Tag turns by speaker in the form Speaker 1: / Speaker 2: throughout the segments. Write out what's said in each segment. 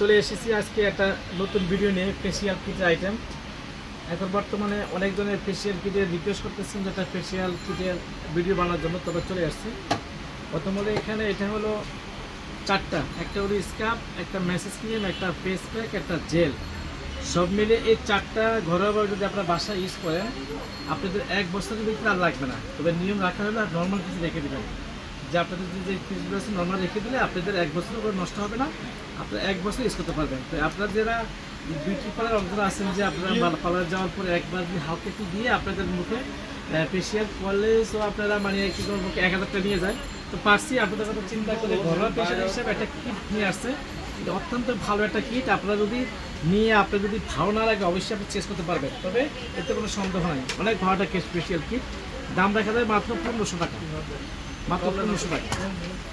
Speaker 1: চলে এসেছি আজকে একটা নতুন ভিডিও নিয়ে ফেসিয়াল কিটের আইটেম এখন বর্তমানে অনেকজনের ফেসিয়াল কিটের রিকোয়েস্ট করতেছেন যেটা ফেসিয়াল কিটের ভিডিও বানানোর জন্য, তবে চলে আসছে। প্রথম হলো এখানে, এটা হলো চারটা। একটা হলো স্কাপ একটা মেসেজ ক্রিম একটা ফেস প্যাক একটা জেল সব মিলে এই চারটা ঘরোয়াভাবে যদি আপনার বাসায় ইউজ করেন, আপনাদের এক বছরের ভিতরে আর লাগবে না। তবে নিয়ম রাখা হলে আর নর্মাল কিছু রেখে দেবেন। যে আপনাদের যে ফিসগুলো আছে নর্মাল রেখে দিলে আপনাদের এক বছর করে নষ্ট হবে না। আপনারা এক বছর ইউজ করতে পারবেন। তো আপনারা যারা বিউটি পার্লার অন্তর আছেন, যে আপনারা পার্লার যাওয়ার পরে একবার হালকা একটু দিয়ে আপনাদের মুখে ফেসিয়াল করলে তো আপনারা মানে কি করব এক হাজারটা নিয়ে যায় তো পারছি আপনাদের কথা চিন্তা করে। ঘরোয়া পেশার হিসেবে একটা কিট নিয়ে আসছে। এটা অত্যন্ত ভালো একটা কিট আপনারা যদি নিয়ে আপনার যদি ভালো না লাগে, অবশ্যই আপনি চেস করতে পারবেন। তবে এতে কোনো সন্দেহ নাই। অনেক ভালো একটা স্পেশাল কিট দাম দেখা যায় মাত্র পনেরোশো টাকা। মাত্র পনেরোশো টাকা।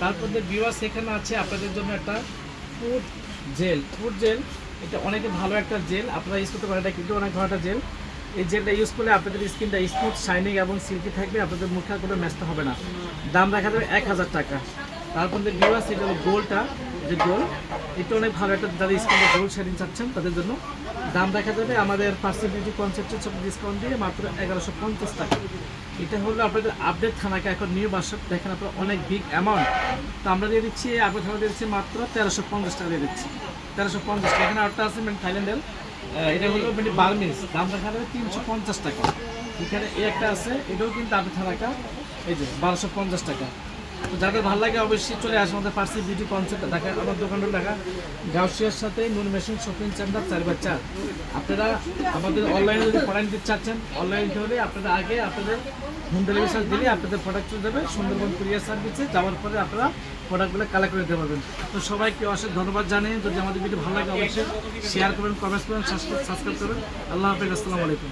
Speaker 1: তারপর যে বিওয়াস এখানে আছে আপনাদের জন্য একটা ফুড জেল ফুড জেল এটা অনেক ভালো একটা জেল আপনারা ইউজ করতে পারেন এটা কিন্তু অনেক ভালো একটা জেল এই জেলটা ইউজ করলে আপনাদের স্কিনটা স্মুথ শাইনিং এবং সিল্কি থাকবে আপনাদের মুখে কোনো ম্যাচটা হবে না। দাম রাখা যাবে এক হাজার টাকা। তারপর যে বিওয়াস এটা হলো গোলটা যে গোল, এটা অনেক ভালো একটা যারা স্কিনটা গোল শাইনিং চাচ্ছেন, তাদের জন্য। দাম দেখা যাবে, আমাদের পার্সেন্ট বিউটি কনসেপ্টের সব ডিসকাউন্ট দিয়ে মাত্র এগারোশো পঞ্চাশ টাকা। এটা হলো আপনাদের আপডেট থানাকে এখন নিউ বাসক দেখেন আপনার অনেক বিগ অ্যামাউন্ট তো আমরা দিয়ে দিচ্ছি আপডেট থানা দিয়ে দিচ্ছি মাত্র তেরোশো পঞ্চাশ টাকা দিয়ে দিচ্ছি। তেরোশো পঞ্চাশ টাকা। এখানে আরেকটা আছে মানে থাইল্যান্ডের এটা হলো মানে বার্মিস দাম রাখা যাবে তিনশো পঞ্চাশ টাকা। এখানে এই একটা আছে, এটাও কিন্তু আপডেট থানাকা। এই যে, বারোশো পঞ্চাশ টাকা। যাদের ভালো লাগে অবশ্যই চলে আসে আমাদের পার্সি বিউটি কনসেপ্ট দেখা আমার দোকানটা দেখা গাউসিয়ার সাথে নুন মেশিন শপিং সেন্টার চার বাই চার। আপনারা আমাদের অনলাইনে যদি প্রোডাক্ট দিতে চাচ্ছেন অনলাইন হলে আপনারা আগে আপনাদের হোম ডেলিভারি চার্জ দিলে আপনাদের প্রোডাক্ট চলে যাবে। সুন্দরবন কুরিয়ার সার্ভিসে যাওয়ার পরে আপনারা প্রোডাক্টগুলো কালেক্ট করে দিতে পারবেন। তো সবাইকে অশেষ ধন্যবাদ জানিয়ে, যদি আমাদের ভিডিও ভালো লাগে অবশ্যই শেয়ার করবেন কমেন্টস করবেন সাবস্ক্রাইব করবেন। আল্লাহ হাফিজ, আসসালামু আলাইকুম।